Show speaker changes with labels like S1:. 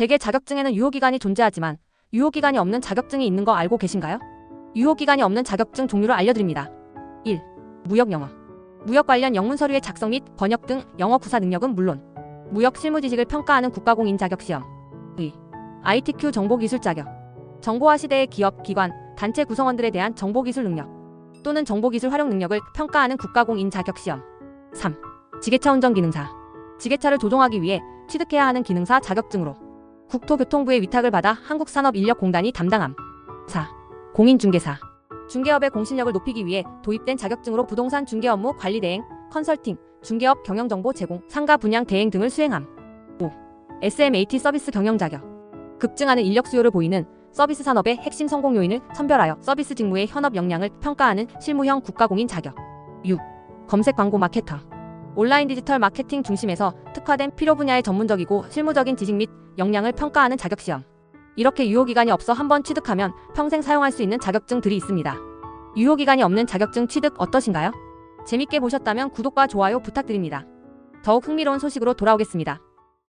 S1: 대개 자격증에는 유효기간이 존재하지만 유효기간이 없는 자격증이 있는 거 알고 계신가요? 유효기간이 없는 자격증 종류를 알려드립니다. 1. 무역 영어. 무역 관련 영문 서류의 작성 및 번역 등 영어 구사 능력은 물론 무역 실무 지식을 평가하는 국가공인 자격 시험. 2. ITQ 정보기술 자격. 정보화 시대의 기업, 기관, 단체 구성원들에 대한 정보기술 능력 또는 정보기술 활용 능력을 평가하는 국가공인 자격 시험. 3. 지게차 운전 기능사. 지게차를 조종하기 위해 취득해야 하는 기능사 자격증으로 국토교통부의 위탁을 받아 한국산업인력공단이 담당함. 4. 공인중개사. 중개업의 공신력을 높이기 위해 도입된 자격증으로 부동산 중개 업무 관리 대행, 컨설팅, 중개업 경영 정보 제공, 상가 분양 대행 등을 수행함. 5. SMAT 서비스 경영 자격. 급증하는 인력 수요를 보이는 서비스 산업의 핵심 성공 요인을 선별하여 서비스 직무의 현업 역량을 평가하는 실무형 국가공인 자격. 6. 검색 광고 마케터. 온라인 디지털 마케팅 중심에서 특화된 필요 분야의 전문적이고 실무적인 지식 및 역량을 평가하는 자격 시험. 이렇게 유효기간이 없어 한번 취득하면 평생 사용할 수 있는 자격증들이 있습니다. 유효기간이 없는 자격증 취득 어떠신가요? 재밌게 보셨다면 구독과 좋아요 부탁드립니다. 더욱 흥미로운 소식으로 돌아오겠습니다.